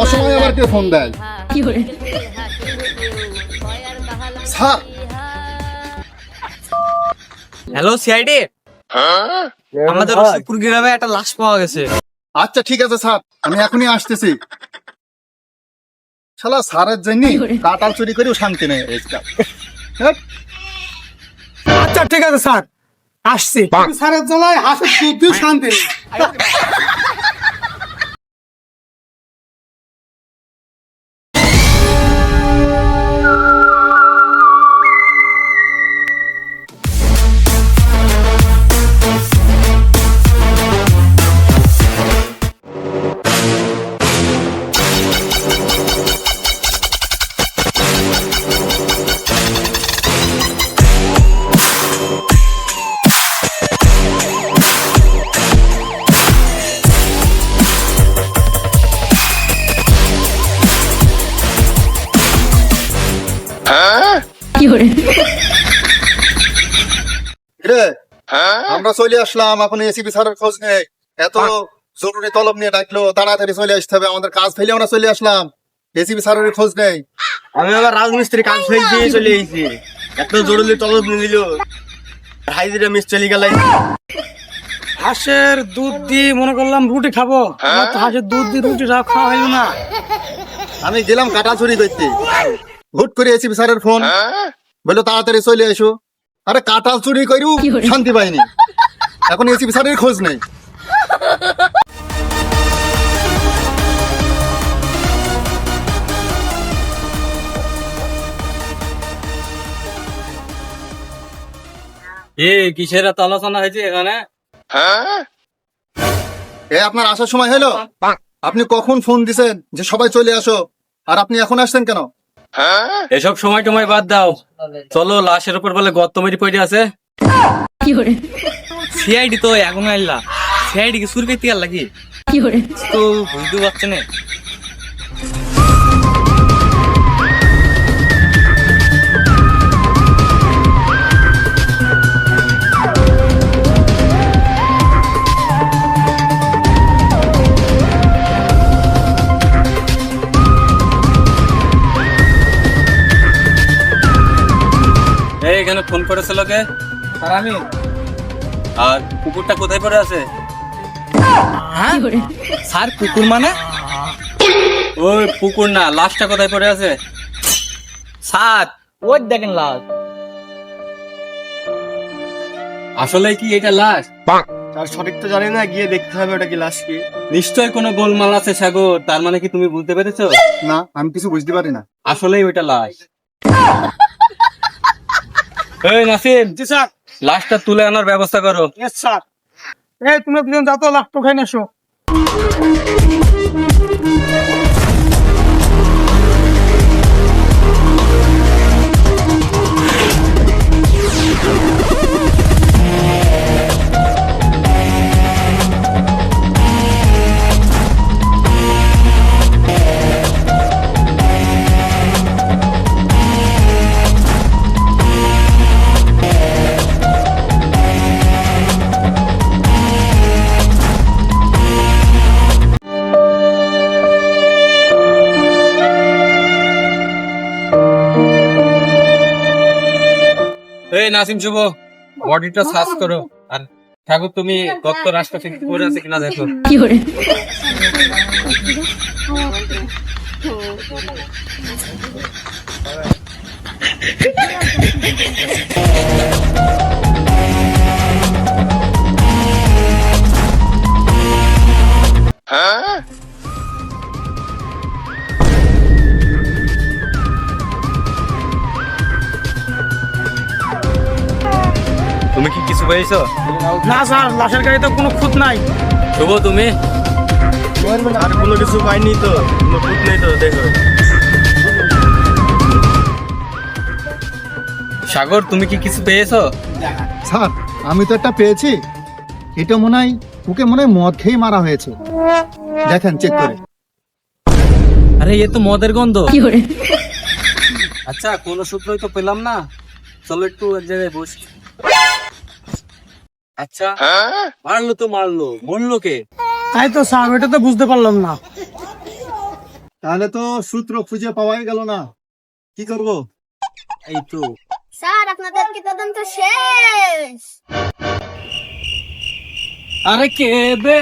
অসময় আবার কে ফোন দেয়? স্যার। হ্যালো সিআইডি আমাদের রসিকপুর গ্রামে একটা লাশ পাওয়া গেছে। আচ্ছা ঠিক আছে স্যার। আমি এখনই আসতেছি। শালা স্যারের জন্য কাটাল চুরি করেও শান্তি নেই? আচ্ছা ঠিক আছে স্যার। আসছি। সারের জ্বালায় হাসির শুদ্ধিও শান্তি রে আমরা চলে আসলাম এখন এসিপি স্যারের খোঁজ নেই। এত জরুরি তলব নিয়ে ডাকলো তাড়াতাড়ি চলে আসতে হবে আমাদের কাজ ফেলে আমরা চলে আসলাম। এসিপি স্যারের খোঁজ নেই। আমি আবার রাজমিস্ত্রি কাজ ফেলছি চলে এসেছি। এত জরুরি তলব নিয়ে দিল হাইজিরা মিস চলে গেল। হাঁসের দুধ দিয়ে মনে করলাম রুটি খাব। আমার তো হাঁসের দুধ দিয়ে রুটি খাওয়া হইল না। আমি গেলাম কাটা চুরি করতে। হুট করে এসিপি স্যারের ফোন। বলল তাড়াতাড়ি চলে এসো। আরে কাটাল চুরি করেও শান্তি পাইনি। এখন এসিপি স্যারের খোঁজ নেই। এ কিসের এত আলোচনা হয়েছে এখানে? এ আপনার আসার সময় হলো আপনি কখন ফোন দিছেন যে সবাই চলে আসো? আর আপনি এখন আসছেন কেন? এসব সময় টময় বাদ দাও। চলো লাশের উপর বলে গত মেরি পড়ে আছে। সিআইডি তো এখন আইলা সিআইডি কি সুর পেতে গেল নাকি তো বুঝতে পারছে না। এখানে ফোন করেছিল কে আর আমি আর কুকুরটা কোথায় পড়ে আছে? স্যার কুকুর মানে? ওই পুকুর না লাশটা কোথায় পড়ে আছে? স্যার ওই দেখেন লাশ। আসলে কি এটা লাশ? তার সঠিক তো জানি না গিয়ে দেখতে হবে ওটা কি লাশ কি। নিশ্চয় কোনো গোলমাল আছে সাগর। তার মানে কি তুমি বুঝতে পেরেছ? না আমি কিছু বুঝতে পারি না। আসলেই ওইটা লাশ। এই নাসিম জি স্যার। লাশটা তুলে আনার ব্যবস্থা করো। Yes sir. এই তুমি দুজন যাও তো তো খাই এসো। এই নাসিম শুভ বডিটা সার্চ করো। আর ঠাকুর তুমি তত্ত্ব রাষ্ট্র থেকে করে আছে কিনা দেখো। তুমি কি কিছু পেয়েছ? না স্যার লাশের গাড়ি তো কোনো খুঁত নাই। শুভ তুমি? আর কোনো কিছু পাইনি তো কোনো খুঁত নেই তো দেখো। সাগর তুমি কি কিছু পেয়েছ? স্যার আমি তো একটা পেয়েছি। এটা মনে হয় ওকে মনে হয় মদ খেয়ে মারা হয়েছে। দেখেন চেক করে। আরে এ তো মদের গন্ধ। আচ্ছা কোনো সূত্রই তো পেলাম না। চলো একটু এক জায়গায় বসি। আচ্ছা। মারলো তো মারলো। বলল কে? তাই তো স্যার এটা তো বুঝতে পারলাম না। তাহলে তো সূত্র খুঁজে পাওয়াই গেল না। কি করব? এই তো। স্যার আপনাদের কি তদন্ত শেষ? আরে কে বে?